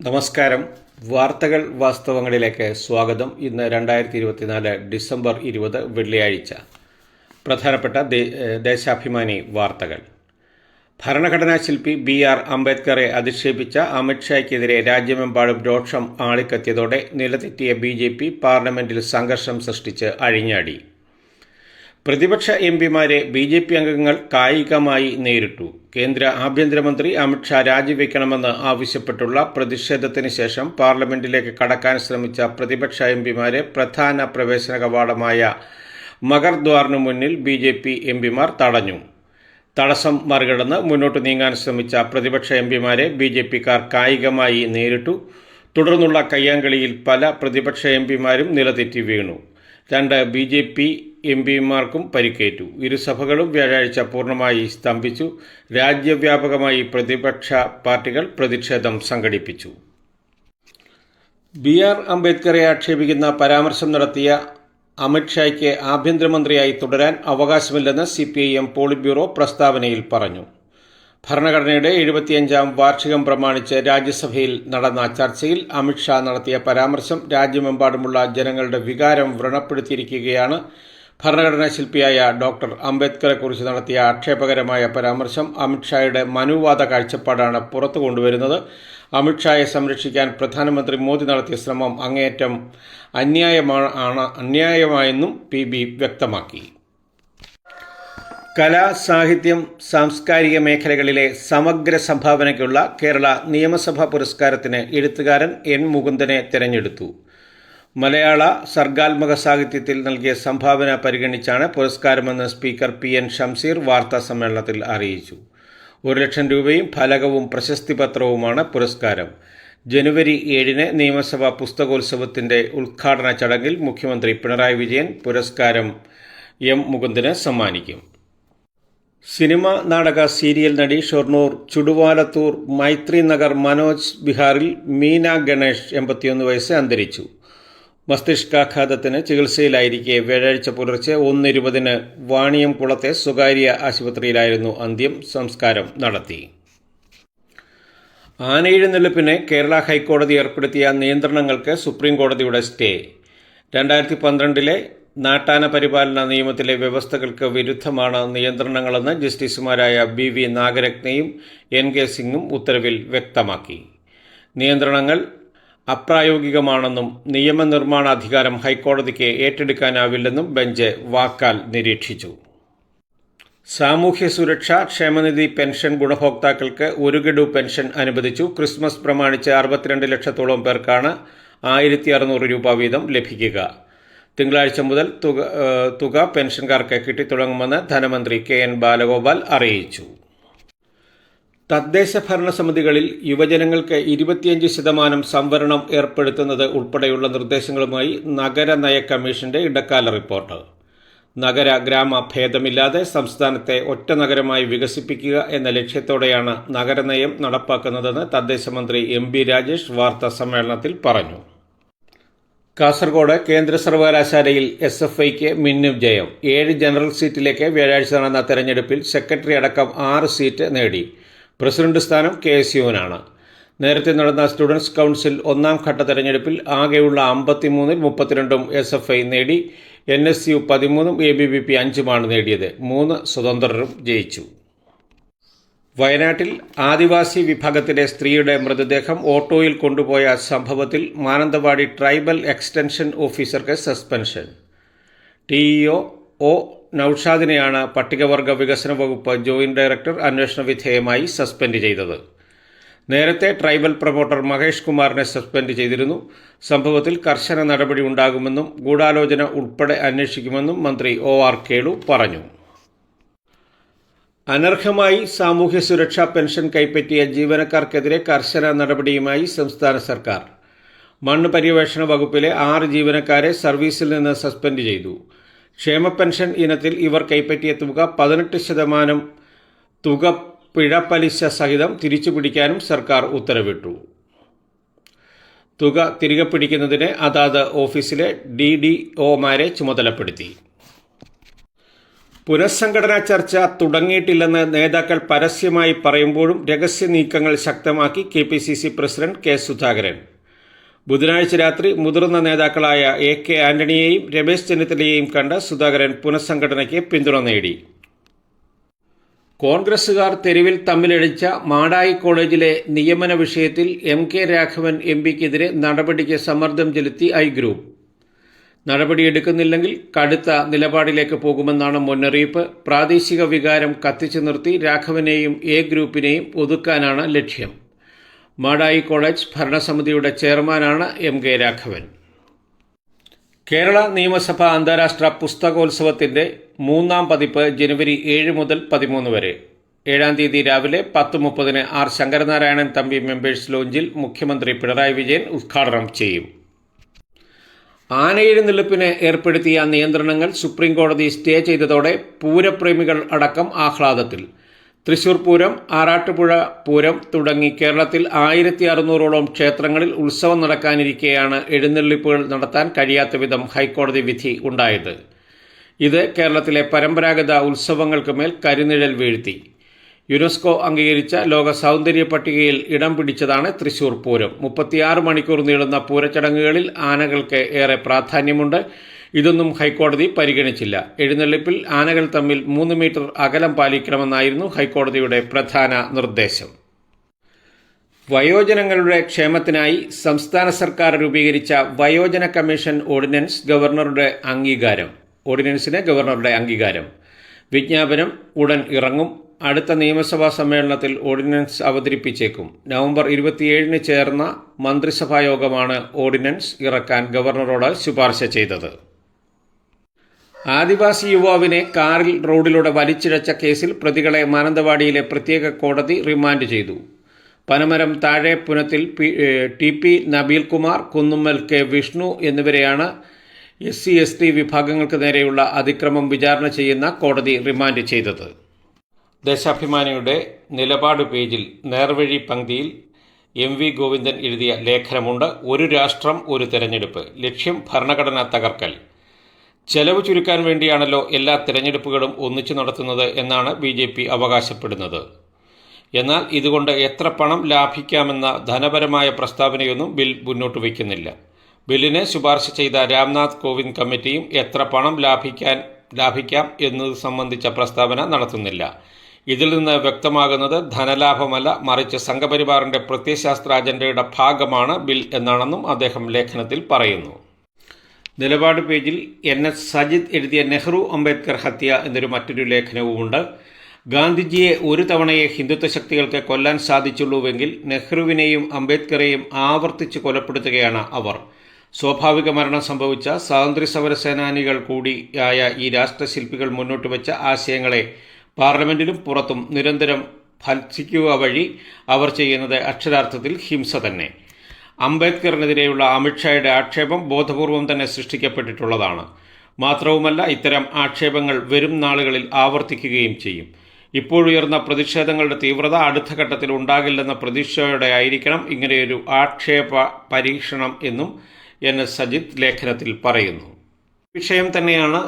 നമസ്കാരം. വാർത്തകൾ വാസ്തവങ്ങളിലേക്ക് സ്വാഗതം. ഇന്ന് രണ്ടായിരത്തി ഇരുപത്തിനാല് ഡിസംബർ ഇരുപത് വെള്ളിയാഴ്ച. പ്രധാനപ്പെട്ട ദേശാഭിമാനി വാർത്തകൾ. ഭരണഘടനാ ശില്പി ബി ആർ അംബേദ്കറെ അധിക്ഷേപിച്ച അമിത്ഷായ്ക്കെതിരെ രാജ്യമെമ്പാടും രോക്ഷം ആളിക്കത്തിയതോടെ നിലതെറ്റിയ ബി ജെ പി പാർലമെന്റിൽ സംഘർഷം സൃഷ്ടിച്ച് അഴിഞ്ഞാടി. പ്രതിപക്ഷ എം പിമാരെ ബി ജെ പി അംഗങ്ങൾ കായികമായി നേരിട്ടു. കേന്ദ്ര ആഭ്യന്തരമന്ത്രി അമിത്ഷാ രാജിവെക്കണമെന്ന് ആവശ്യപ്പെട്ടുള്ള പ്രതിഷേധത്തിന് ശേഷം പാർലമെന്റിലേക്ക് കടക്കാൻ ശ്രമിച്ച പ്രതിപക്ഷ എം പിമാരെ പ്രധാന പ്രവേശന കവാടമായ മകർദ്വാറിനു മുന്നിൽ ബി ജെ പി എം പിമാർ തടഞ്ഞു. തടസ്സം മറികടന്ന് മുന്നോട്ട് നീങ്ങാൻ ശ്രമിച്ച പ്രതിപക്ഷ എം പിമാരെ ബി ജെ പിക്കാർ കായികമായി നേരിട്ടു. തുടർന്നുള്ള കയ്യാങ്കളിയിൽ പല പ്രതിപക്ഷ എം പിമാരും നിലതെറ്റി വീണു. രണ്ട് ബി ജെ പി എം പിമാർക്കും പരിക്കേറ്റു. ഇരുസഭകളും വ്യാഴാഴ്ച പൂർണമായി സ്തംഭിച്ചു. രാജ്യവ്യാപകമായി പ്രതിപക്ഷ പാർട്ടികൾ പ്രതിഷേധം സംഘടിപ്പിച്ചു. ബി ആർ അംബേദ്കറെ ആക്ഷേപിക്കുന്ന പരാമർശം നടത്തിയ അമിത്ഷായ്ക്ക് ആഭ്യന്തരമന്ത്രിയായി തുടരാൻ അവകാശമില്ലെന്ന് C P I M polit bureau പ്രസ്താവനയിൽ പറഞ്ഞു. ഭരണഘടനയുടെ എഴുപത്തിയഞ്ചാം വാർഷികം പ്രമാണിച്ച് രാജ്യസഭയിൽ നടന്ന ചർച്ചയിൽ അമിത്ഷാ നടത്തിയ പരാമർശം രാജ്യമെമ്പാടുമുള്ള ജനങ്ങളുടെ വികാരം വ്രണപ്പെടുത്തിയിരിക്കുകയാണ് ഭരണഘടനാ ശില്പിയായ ഡോക്ടർ അംബേദ്കറെക്കുറിച്ച് നടത്തിയ ആക്ഷേപകരമായ പരാമർശം അമിത്ഷായുടെ മനുവാദ കാഴ്ചപ്പാടാണ് പുറത്തു കൊണ്ടുവരുന്നത്. അമിത്ഷായെ സംരക്ഷിക്കാൻ പ്രധാനമന്ത്രി മോദി നടത്തിയ ശ്രമം അങ്ങേയറ്റം അന്യായമാണ് അന്യായമായെന്നും പി ബി വ്യക്തമാക്കി. കലാ സാഹിത്യം സാംസ്കാരിക മേഖലകളിലെ സമഗ്ര സംഭാവനയ്ക്കുള്ള കേരള നിയമസഭാ പുരസ്കാരത്തിന് എഴുത്തുകാരൻ എൻ മുകുന്ദനെ തിരഞ്ഞെടുത്തു. മലയാള സർഗാത്മക സാഹിത്യത്തിൽ നൽകിയ സംഭാവന പരിഗണിച്ചാണ് പുരസ്കാരമെന്ന് സ്പീക്കർ പി എൻ ഷംസീർ വാർത്താ സമ്മേളനത്തിൽ അറിയിച്ചു. ഒരു ലക്ഷം രൂപയും ഫലകവും പ്രശസ്തിപത്രവുമാണ് പുരസ്കാരം. ജനുവരി ഏഴിന് നിയമസഭാ പുസ്തകോത്സവത്തിന്റെ ഉദ്ഘാടന ചടങ്ങിൽ മുഖ്യമന്ത്രി പിണറായി വിജയൻ പുരസ്കാരം എം മുകുന്ദന് സമ്മാനിക്കും. സിനിമ നാടക സീരിയൽ നടി ഷൊർണൂർ ചുടുവാലത്തൂർ മൈത്രി നഗർ മനോജ് ബിഹാറിൽ മീന ഗണേഷ് എൺപത്തിയൊന്ന് വയസ്സ് അന്തരിച്ചു. മസ്തിഷ്കാഘാതത്തിന് ചികിത്സയിലായിരിക്കെ വ്യാഴാഴ്ച പുലർച്ചെ ഒന്നിരുപതിന് വാണിയം കുളത്തെ സ്വകാര്യ ആശുപത്രിയിലായിരുന്നു അന്ത്യം സംസ്കാരം നടത്തി. ആനയെഴുന്നള്ളിപ്പിന് കേരള ഹൈക്കോടതി ഏർപ്പെടുത്തിയ നിയന്ത്രണങ്ങൾക്ക് സുപ്രീം കോടതിയുടെ സ്റ്റേ. രണ്ടായിരത്തി പന്ത്രണ്ടിലെ നാട്ടാന പരിപാലന നിയമത്തിലെ വ്യവസ്ഥകൾക്ക് വിരുദ്ധമാണ് നിയന്ത്രണങ്ങളെന്ന് ജസ്റ്റിസുമാരായ ബി വി നാഗരത്നയും എൻ കെ സിംഗും ഉത്തരവിൽ വ്യക്തമാക്കി. നിയന്ത്രണങ്ങൾ അപ്രായോഗികമാണെന്നും നിയമനിർമ്മാണ അധികാരം ഹൈക്കോടതിക്ക് ഏറ്റെടുക്കാനാവില്ലെന്നും ബെഞ്ച് വാക്കാൽ നിരീക്ഷിച്ചു. സാമൂഹ്യ സുരക്ഷ ക്ഷേമനിധി പെൻഷൻ ഗുണഭോക്താക്കൾക്ക് ഒരു ഗഡു പെൻഷൻ അനുവദിച്ചു. ക്രിസ്മസ് പ്രമാണിച്ച് അറുപത്തിരണ്ട് ലക്ഷത്തോളം പേർക്കാണ് ആയിരത്തി അറുന്നൂറ് രൂപ വീതം ലഭിക്കുക. തിങ്കളാഴ്ച മുതൽ തുക തുക പെൻഷൻകാർക്ക് കിട്ടിത്തുടങ്ങുമെന്ന് ധനമന്ത്രി കെ എൻ ബാലഗോപാൽ അറിയിച്ചു. തദ്ദേശ ഭരണ സമിതികളിൽ യുവജനങ്ങൾക്ക് ഇരുപത്തിയഞ്ച് ശതമാനം സംവരണം ഏർപ്പെടുത്തുന്നത് ഉൾപ്പെടെയുള്ള നിർദ്ദേശങ്ങളുമായി നഗര നയ കമ്മീഷന്റെ ഇടക്കാല റിപ്പോർട്ട്. നഗര ഗ്രാമ ഭേദമില്ലാതെ സംസ്ഥാനത്തെ ഒറ്റ നഗരമായി വികസിപ്പിക്കുക എന്ന ലക്ഷ്യത്തോടെയാണ് നഗരനയം നടപ്പാക്കുന്നതെന്ന് തദ്ദേശ മന്ത്രി എം ബി രാജേഷ് വാർത്താ സമ്മേളനത്തിൽ പറഞ്ഞു. കാസർഗോഡ് കേന്ദ്ര സർവകലാശാലയിൽ എസ് എഫ് ഐക്ക് മിന്നും ജയം. ഏഴ് ജനറൽ സീറ്റിലേക്ക് വ്യാഴാഴ്ച നടന്ന തെരഞ്ഞെടുപ്പിൽ സെക്രട്ടറി അടക്കം ആറ് സീറ്റ് നേടി. പ്രസിഡന്റ് സ്ഥാനം കെ എസ് യുവിനാണ് നേരത്തെ നടന്ന സ്റ്റുഡൻസ് കൗൺസിൽ ഒന്നാം ഘട്ട തെരഞ്ഞെടുപ്പിൽ ആകെയുള്ള അമ്പത്തിമൂന്നിൽ മുപ്പത്തിരണ്ടും എസ് എഫ് ഐ നേടി എൻ എസ് യു പതിമൂന്നും എ ബി വി പി അഞ്ചുമാണ് നേടിയത്. മൂന്ന് സ്വതന്ത്രരും ജയിച്ചു. വയനാട്ടിൽ ആദിവാസി വിഭാഗത്തിലെ സ്ത്രീയുടെ മൃതദേഹം ഓട്ടോയിൽ കൊണ്ടുപോയ സംഭവത്തിൽ മാനന്തവാടി ട്രൈബൽ എക്സ്റ്റൻഷൻ ഓഫീസർക്ക് സസ്പെൻഷൻ. ടി ഒ നൌഷാദിനെയാണ് പട്ടികവർഗ വികസന വകുപ്പ് ജോയിന്റ് ഡയറക്ടർ അന്വേഷണ വിധേയമായി സസ്പെൻഡ് ചെയ്തത്. നേരത്തെ ട്രൈബൽ പ്രൊമോട്ടർ മഹേഷ് കുമാറിനെ സസ്പെൻഡ് ചെയ്തിരുന്നു. സംഭവത്തിൽ കർശന നടപടി ഉണ്ടാകുമെന്നും ഗൂഢാലോചന ഉൾപ്പെടെ അന്വേഷിക്കുമെന്നും മന്ത്രി ഒ ആർ കേളു പറഞ്ഞു. അനർഹമായി സാമൂഹ്യ സുരക്ഷാ പെൻഷൻ കൈപ്പറ്റിയ ജീവനക്കാർക്കെതിരെ കർശന നടപടിയുമായി സംസ്ഥാന സർക്കാർ. മണ്ണ് പര്യവേഷണ വകുപ്പിലെ ആറ് ജീവനക്കാരെ സർവീസിൽ നിന്ന് സസ്പെൻഡ് ചെയ്തു. ക്ഷേമ പെൻഷൻ ഇനത്തിൽ ഇവർ കൈപ്പറ്റിയ തുക പതിനെട്ട് ശതമാനം തുക പിഴ പലിശ സഹിതം തിരിച്ചുപിടിക്കാനും സർക്കാർ ഉത്തരവിട്ടു. തുക തിരികെ പിടിക്കുന്നതിന് അതാത് ഓഫീസിലെ ഡി ഡി ഒമാരെ ചുമതലപ്പെടുത്തി. പുനഃസംഘടനാ ചർച്ച തുടങ്ങിയിട്ടില്ലെന്ന് നേതാക്കൾ പരസ്യമായി പറയുമ്പോഴും രഹസ്യ നീക്കങ്ങൾ ശക്തമാക്കി കെ പ്രസിഡന്റ് കെ സുധാകരൻ. ബുധനാഴ്ച രാത്രി മുതിർന്ന നേതാക്കളായ എ കെ ആന്റണിയെയും രമേശ് ചെന്നിത്തലയെയും കണ്ട് സുധാകരൻ പുനഃസംഘടനയ്ക്ക് പിന്തുണ നേടി. കോൺഗ്രസുകാർ തെരുവിൽ തമ്മിലടിച്ച മാടായി കോളേജിലെ നിയമന വിഷയത്തിൽ എം കെ രാഘവൻ എം പിക്കെതിരെ നടപടിക്ക് സമ്മർദ്ദം ചെലുത്തി ഐ ഗ്രൂപ്പ്. നടപടിയെടുക്കുന്നില്ലെങ്കിൽ കടുത്ത നിലപാടിലേക്ക് പോകുമെന്നാണ് മുന്നറിയിപ്പ്. പ്രാദേശിക വികാരം കത്തിച്ചു നിർത്തി രാഘവനെയും എ ഗ്രൂപ്പിനെയും ഒതുക്കാനാണ് ലക്ഷ്യം. മാടായി കോളേജ് ഭരണസമിതിയുടെ ചെയർമാനാണ് എം കെ രാഘവൻ. കേരള നിയമസഭ അന്താരാഷ്ട്ര പുസ്തകോത്സവത്തിന്റെ മൂന്നാം പതിപ്പ് ജനുവരി ഏഴ് മുതൽ പതിമൂന്ന് വരെ. ഏഴാം തീയതി രാവിലെ പത്ത് മുപ്പതിന് ആർ ശങ്കരനാരായണൻ തമ്പി മെമ്പേഴ്സ് ലോഞ്ചിൽ മുഖ്യമന്ത്രി പിണറായി വിജയൻ ഉദ്ഘാടനം ചെയ്യും. ആനയെഴുന്നള്ളിപ്പിന് ഏർപ്പെടുത്തിയ നിയന്ത്രണങ്ങൾ സുപ്രീംകോടതി സ്റ്റേ ചെയ്തതോടെ പൂരപ്രേമികൾ അടക്കം ആഹ്ലാദത്തിൽ. തൃശൂർ പൂരം ആറാട്ടുപുഴ പൂരം തുടങ്ങി കേരളത്തിൽ ആയിരത്തി അറുന്നൂറോളം ക്ഷേത്രങ്ങളിൽ ഉത്സവം നടക്കാനിരിക്കെയാണ് എഴുന്നള്ളിപ്പുകൾ നടത്താൻ കഴിയാത്ത വിധം ഹൈക്കോടതി വിധി ഉണ്ടായത്. ഇത് കേരളത്തിലെ പരമ്പരാഗത ഉത്സവങ്ങൾക്ക് മേൽ കരിനിഴൽ വീഴ്ത്തി. യുനെസ്കോ അംഗീകരിച്ച ലോക സൗന്ദര്യ പട്ടികയിൽ ഇടം പിടിച്ചതാണ് തൃശൂർ പൂരം. മുപ്പത്തിയാറ് മണിക്കൂർ നീളുന്ന പൂരച്ചടങ്ങുകളിൽ ആനകൾക്ക് ഏറെ പ്രാധാന്യമുണ്ട്. ഇതൊന്നും ഹൈക്കോടതി പരിഗണിച്ചില്ല. എഴുന്നള്ളിപ്പിൽ ആനകൾ തമ്മിൽ മൂന്ന് മീറ്റർ അകലം പാലിക്കണമെന്നായിരുന്നു ഹൈക്കോടതിയുടെ പ്രധാന നിർദ്ദേശം. വയോജനങ്ങളുടെ ക്ഷേമത്തിനായി സംസ്ഥാന സർക്കാർ രൂപീകരിച്ച വയോജന കമ്മീഷൻ ഓർഡിനൻസ് ഗവർണറുടെ അംഗീകാരം. ഓർഡിനൻസിന് ഗവർണറുടെ അംഗീകാരം. വിജ്ഞാപനം ഉടൻ ഇറങ്ങും. അടുത്ത നിയമസഭാ സമ്മേളനത്തിൽ ഓർഡിനൻസ് അവതരിപ്പിച്ചേക്കും. നവംബർ ഇരുപത്തിയേഴിന് ചേർന്ന മന്ത്രിസഭാ യോഗമാണ് ഓർഡിനൻസ് ഇറക്കാൻ ഗവർണറോട് ശുപാർശ ചെയ്തത്. ആദിവാസി യുവാവിനെ കാറിൽ റോഡിലൂടെ വലിച്ചിഴച്ച കേസിൽ പ്രതികളെ മാനന്തവാടിയിലെ പ്രത്യേക കോടതി റിമാൻഡ് ചെയ്തു. പനമരം താഴെ Punathil T P Nabeel Kumar Kunnummal K Vishnu എന്നിവരെയാണ് എസ് സി എസ് ടി വിഭാഗങ്ങൾക്ക് നേരെയുള്ള അതിക്രമം വിചാരണ ചെയ്യുന്ന കോടതി റിമാൻഡ് ചെയ്തത്. ദേശാഭിമാനിയുടെ നിലപാട് പേജിൽ നേർവഴി പങ്ക്തിയിൽ എം വി ഗോവിന്ദൻ എഴുതിയ ലേഖനമുണ്ട്. ഒരു രാഷ്ട്രം ഒരു തെരഞ്ഞെടുപ്പ്. ലക്ഷ്യം ഭരണഘടന തകർക്കൽ. ചെലവ് ചുരുക്കാൻ വേണ്ടിയാണല്ലോ എല്ലാ തിരഞ്ഞെടുപ്പുകളും ഒന്നിച്ചു നടത്തുന്നത് എന്നാണ് ബി ജെ പി അവകാശപ്പെടുന്നത്. എന്നാൽ ഇതുകൊണ്ട് എത്ര പണം ലാഭിക്കാമെന്ന ധനപരമായ പ്രസ്താവനയൊന്നും ബിൽ മുന്നോട്ട് വയ്ക്കുന്നില്ല. ബില്ലിനെ ശുപാർശ ചെയ്ത രാംനാഥ് കോവിന്ദ് കമ്മിറ്റിയും എത്ര പണം ലാഭിക്കാൻ ലാഭിക്കാം എന്നത് സംബന്ധിച്ച പ്രസ്താവന നടത്തുന്നില്ല. ഇതിൽ നിന്ന് വ്യക്തമാകുന്നത് ധനലാഭമല്ല മറിച്ച് സംഘപരിവാറിന്റെ പ്രത്യയശാസ്ത്ര അജണ്ടയുടെ ഭാഗമാണ് ബിൽ എന്നാണെന്നും അദ്ദേഹം ലേഖനത്തിൽ പറയുന്നു. നിലപാട് പേജിൽ എൻ എസ് സജിദ് എഴുതിയ നെഹ്റു അംബേദ്കർ ഹത്യ എന്നൊരു മറ്റൊരു ലേഖനവുമുണ്ട്. ഗാന്ധിജിയെ ഒരു തവണയെ ഹിന്ദുത്വ ശക്തികൾക്ക് കൊല്ലാൻ സാധിച്ചുള്ളൂവെങ്കിൽ നെഹ്റുവിനെയും അംബേദ്കറെയും ആവർത്തിച്ച് കൊലപ്പെടുത്തുകയാണ് അവർ. സ്വാഭാവിക മരണം സംഭവിച്ച സ്വാതന്ത്ര്യ സമര സേനാനികൾ കൂടിയായ ഈ രാഷ്ട്രശില്പികൾ മുന്നോട്ട് വെച്ച ആശയങ്ങളെ പാർലമെന്റിലും പുറത്തും നിരന്തരം ഭത്സിക്കുക വഴി അവർ ചെയ്യുന്നത് അക്ഷരാർത്ഥത്തിൽ ഹിംസ തന്നെ. അംബേദ്കറിനെതിരെയുള്ള അമിത്ഷായുടെ ആക്ഷേപം ബോധപൂർവം തന്നെ സൃഷ്ടിക്കപ്പെട്ടിട്ടുള്ളതാണ്. മാത്രവുമല്ല ഇത്തരം ആക്ഷേപങ്ങൾ വരും നാളുകളിൽ ആവർത്തിക്കുകയും ചെയ്യും. ഇപ്പോഴുയർന്ന പ്രതിഷേധങ്ങളുടെ തീവ്രത അടുത്ത ഘട്ടത്തിൽ ഉണ്ടാകില്ലെന്ന പ്രതീക്ഷയോടെ ആയിരിക്കണം ഇങ്ങനെയൊരു ആക്ഷേപ പരീക്ഷണം എന്നും എൻ എസ് സജിത് ലേഖനത്തിൽ പറയുന്നു. വിഷയം തന്നെയാണ്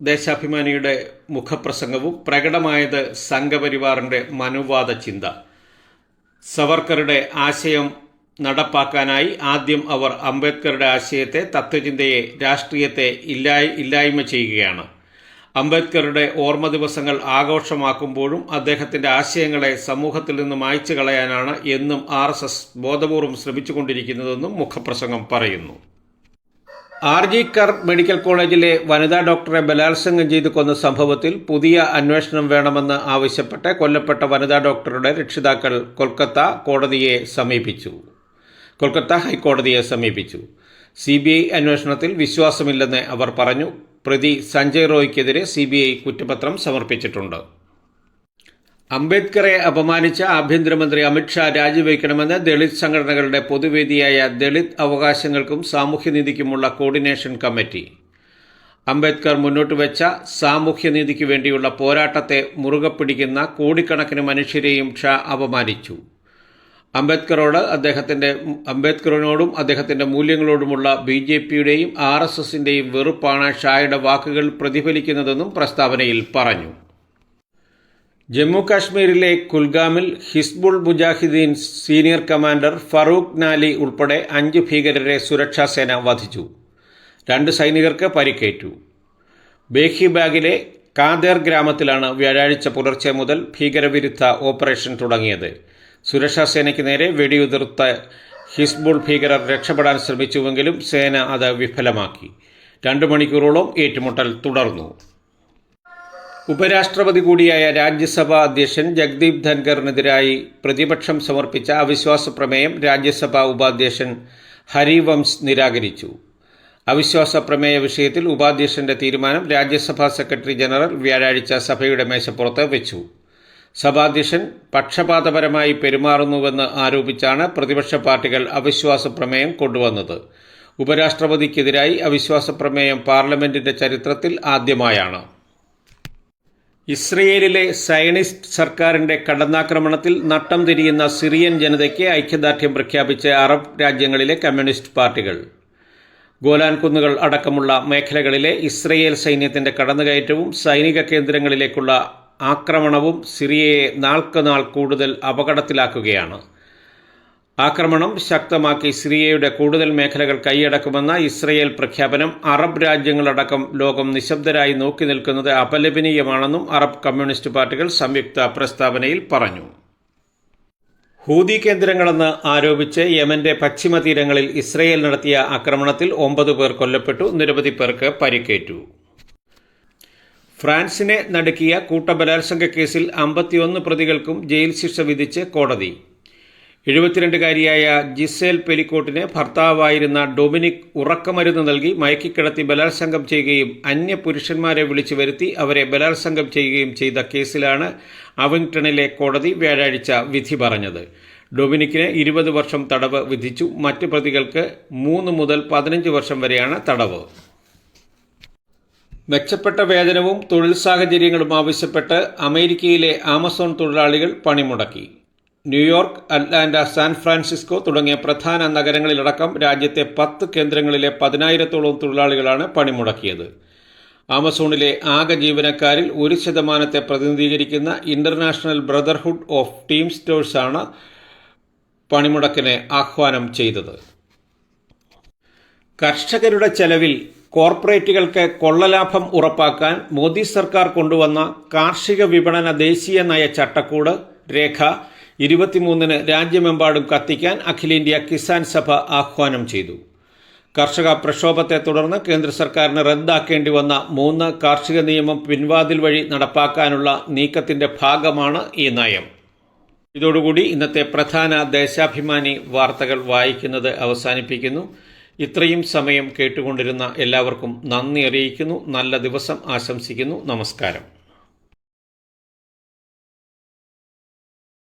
ദേശാഭിമാനിയുടെ മുഖപ്രസംഗവും പ്രകടമായത് സംഘപരിവാറിന്റെ മനുവാദ ചിന്ത. സവർക്കറുടെ ആശയം നടപ്പാക്കാനായി ആദ്യം അവർ അംബേദ്കറുടെ ആശയത്തെ തത്വചിന്തയെ രാഷ്ട്രീയത്തെ ഇല്ലായ് ഇല്ലായ്മ ചെയ്യുകയാണ്. അംബേദ്കറുടെ ഓർമ്മ ദിവസങ്ങൾ ആഘോഷമാക്കുമ്പോഴും അദ്ദേഹത്തിന്റെ ആശയങ്ങളെ സമൂഹത്തിൽ നിന്ന് മായ്ച്ചു കളയാനാണ് എന്നും ആർ എസ് എസ് ബോധപൂർവം ശ്രമിച്ചുകൊണ്ടിരിക്കുന്നതെന്നും മുഖപ്രസംഗം പറയുന്നു. ആർ ജി കർ മെഡിക്കൽ കോളേജിലെ വനിതാ ഡോക്ടറെ ബലാത്സംഗം ചെയ്തു കൊന്ന സംഭവത്തിൽ പുതിയ അന്വേഷണം വേണമെന്ന് ആവശ്യപ്പെട്ട് കൊല്ലപ്പെട്ട വനിതാ ഡോക്ടറുടെ രക്ഷിതാക്കൾ കൊൽക്കത്ത കോടതിയെ സമീപിച്ചു. കൊൽക്കത്ത ഹൈക്കോടതിയെ സമീപിച്ചു. സി ബി ഐ അന്വേഷണത്തിൽ വിശ്വാസമില്ലെന്ന് അവർ പറഞ്ഞു. പ്രതി സഞ്ജയ് റോയ്ക്കെതിരെ സി ബി ഐ കുറ്റപത്രം സമർപ്പിച്ചിട്ടുണ്ട്. അംബേദ്കറെ അപമാനിച്ച ആഭ്യന്തരമന്ത്രി അമിത്ഷാ രാജിവെക്കണമെന്ന് ദളിത് സംഘടനകളുടെ പൊതുവേദിയായ ദളിത് അവകാശങ്ങൾക്കും സാമൂഹ്യനീതിക്കുമുള്ള കോർഡിനേഷൻ കമ്മിറ്റി. അംബേദ്കർ മുന്നോട്ട് വെച്ച സാമൂഹ്യനീതിക്ക് വേണ്ടിയുള്ള പോരാട്ടത്തെ മുറുകെ പിടിക്കുന്ന കോടിക്കണക്കിന് മനുഷ്യരെയും ഷാ അപമാനിച്ചു. അംബേദ്കറോട് അദ്ദേഹത്തിന്റെ അംബേദ്കറിനോടും അദ്ദേഹത്തിന്റെ മൂല്യങ്ങളോടുമുള്ള ബി ജെ പിയുടെയും ആർ എസ് എസിന്റെയും വെറുപ്പാണ് ഷായുടെ വാക്കുകൾ പ്രതിഫലിക്കുന്നതെന്നും പ്രസ്താവനയിൽ പറഞ്ഞു. ജമ്മു കാശ്മീരിലെ കുൽഗാമിൽ ഹിസ്ബുൾ മുജാഹിദ്ദീൻ സീനിയർ കമാൻഡർ ഫറൂഖ് നാലി ഉൾപ്പെടെ അഞ്ച് ഭീകരരെ സുരക്ഷാസേന വധിച്ചു. രണ്ട് സൈനികർക്ക് പരിക്കേറ്റു. ബേഹിബാഗിലെ കാതേർ ഗ്രാമത്തിലാണ് വ്യാഴാഴ്ച പുലർച്ചെ മുതൽ ഭീകരവിരുദ്ധ ഓപ്പറേഷൻ തുടങ്ങിയത്. സുരക്ഷാസേനയ്ക്ക് നേരെ വെടിയുതിർത്ത ഹിസ്ബുൾ ഭീകരർ രക്ഷപ്പെടാൻ ശ്രമിച്ചുവെങ്കിലും സേന അത് വിഫലമാക്കി. രണ്ടു മണിക്കൂറോളം ഏറ്റുമുട്ടൽ തുടർന്നു. ഉപരാഷ്ട്രപതി കൂടിയായ രാജ്യസഭാ അധ്യക്ഷൻ ജഗ്ദീപ് ധൻഖറിനെതിരായി പ്രതിപക്ഷം സമർപ്പിച്ച അവിശ്വാസ പ്രമേയം രാജ്യസഭാ ഉപാധ്യക്ഷൻ ഹരിവംശ് നിരാകരിച്ചു. അവിശ്വാസ പ്രമേയ വിഷയത്തിൽ ഉപാധ്യക്ഷന്റെ തീരുമാനം രാജ്യസഭാ സെക്രട്ടറി ജനറൽ വ്യാഴാഴ്ച സഭയുടെ മേശപ്പുറത്ത് വെച്ചു. സഭാധ്യക്ഷൻ പക്ഷപാതപരമായി പെരുമാറുന്നുവെന്ന് ആരോപിച്ചാണ് പ്രതിപക്ഷ പാർട്ടികൾ അവിശ്വാസ പ്രമേയം കൊണ്ടുവന്നത്. ഉപരാഷ്ട്രപതിക്കെതിരായി അവിശ്വാസ പ്രമേയം പാർലമെന്റിന്റെ ചരിത്രത്തിൽ ആദ്യമായാണ്. ഇസ്രയേലിലെ സയനിസ്റ്റ് സർക്കാരിന്റെ കടന്നാക്രമണത്തിൽ നട്ടം തിരിയുന്ന സിറിയൻ ജനതയ്ക്ക് ഐക്യദാർഢ്യം പ്രഖ്യാപിച്ച അറബ് രാജ്യങ്ങളിലെ കമ്മ്യൂണിസ്റ്റ് പാർട്ടികൾ. ഗോലാൻ കുന്നുകൾ അടക്കമുള്ള മേഖലകളിലെ ഇസ്രയേൽ സൈന്യത്തിന്റെ കടന്നുകയറ്റവും സൈനിക കേന്ദ്രങ്ങളിലേക്കുള്ള ആക്രമണവും സിറിയയെ നാൾക്കുനാൾ കൂടുതൽ അപകടത്തിലാക്കുകയാണ്. ആക്രമണം ശക്തമാക്കി സിറിയയുടെ കൂടുതൽ മേഖലകൾ കൈയടക്കുമെന്ന ഇസ്രയേൽ പ്രഖ്യാപനം അറബ് രാജ്യങ്ങളടക്കം ലോകം നിശബ്ദരായി നോക്കി നിൽക്കുന്നത് അപലപനീയമാണെന്നും അറബ് കമ്മ്യൂണിസ്റ്റ് പാർട്ടികൾ സംയുക്ത പ്രസ്താവനയിൽ പറഞ്ഞു. ഹൂതി കേന്ദ്രങ്ങളെന്ന് ആരോപിച്ച് യമന്റെ പശ്ചിമ തീരങ്ങളിൽ ഇസ്രയേൽ നടത്തിയ ആക്രമണത്തിൽ ഒമ്പത് പേർ കൊല്ലപ്പെട്ടു. നിരവധി പേർക്ക് പരിക്കേറ്റു. ഫ്രാൻസിനെ നടുക്കിയ കൂട്ടബലാത്സംഗ കേസിൽ അമ്പത്തിയൊന്ന് പ്രതികൾക്കും ജയിൽ ശിക്ഷ വിധിച്ച് കോടതി. എഴുപത്തിരണ്ടുകാരിയായ ജിസേൽ പെലിക്കോട്ടിനെ ഭർത്താവായിരുന്ന ഡൊമിനിക് ഉറക്കമരുന്ന് നൽകി മയക്കിക്കിടത്തി ബലാത്സംഗം ചെയ്യുകയും അന്യ പുരുഷന്മാരെ വിളിച്ചു വരുത്തി അവരെ ബലാത്സംഗം ചെയ്യുകയും ചെയ്ത കേസിലാണ് അവിങ്ടണിലെ കോടതി വ്യാഴാഴ്ച വിധി പറഞ്ഞത്. ഡൊമിനിക്കിന് ഇരുപത് വർഷം തടവ് വിധിച്ചു. മറ്റ് പ്രതികൾക്ക് മൂന്ന് മുതൽ പതിനഞ്ച് വർഷം വരെയാണ് തടവ്. മെച്ചപ്പെട്ട വേതനവും തൊഴിൽ സാഹചര്യങ്ങളും ആവശ്യപ്പെട്ട് അമേരിക്കയിലെ ആമസോൺ തൊഴിലാളികൾ പണിമുടക്കി. New York Atlanta San Francisco തുടങ്ങിയ പ്രധാന നഗരങ്ങളിലടക്കം രാജ്യത്തെ പത്ത് കേന്ദ്രങ്ങളിലെ പതിനായിരത്തോളം തൊഴിലാളികളാണ് പണിമുടക്കിയത്. ആമസോണിലെ ആകെ ജീവനക്കാരിൽ ഒരു ശതമാനത്തെ പ്രതിനിധീകരിക്കുന്ന ഇന്റർനാഷണൽ ബ്രദർഹുഡ് ഓഫ് ടീം സ്റ്റോഴ്സാണ് പണിമുടക്കിന് ആഹ്വാനം ചെയ്തത്. കർഷകരുടെ ചെലവിൽ കോർപ്പറേറ്റുകൾക്ക് കൊള്ളലാഭം ഉറപ്പാക്കാൻ മോദി സർക്കാർ കൊണ്ടുവന്ന കാർഷിക വിപണന ദേശീയ നയ ചട്ടക്കൂട് രേഖ ഇരുപത്തിമൂന്നിന് രാജ്യമെമ്പാടും കത്തിക്കാൻ അഖിലേന്ത്യാ കിസാൻ സഭ ആഹ്വാനം ചെയ്തു. കർഷക പ്രക്ഷോഭത്തെ തുടർന്ന് കേന്ദ്ര സർക്കാരിന് റദ്ദാക്കേണ്ടി വന്ന മൂന്ന് കാർഷിക നിയമം പിൻവാതിൽ വഴി നടപ്പാക്കാനുള്ള നീക്കത്തിന്റെ ഭാഗമാണ് ഈ നയം. ഇതോടുകൂടി ഇന്നത്തെ പ്രധാന ദേശാഭിമാനി വാർത്തകൾ വായിക്കുന്നത് അവസാനിപ്പിക്കുന്നു. ഇത്രയും സമയം കേട്ടുകൊണ്ടിരുന്ന എല്ലാവർക്കും നന്ദി അറിയിക്കുന്നു. നല്ല ദിവസം ആശംസിക്കുന്നു. നമസ്കാരം.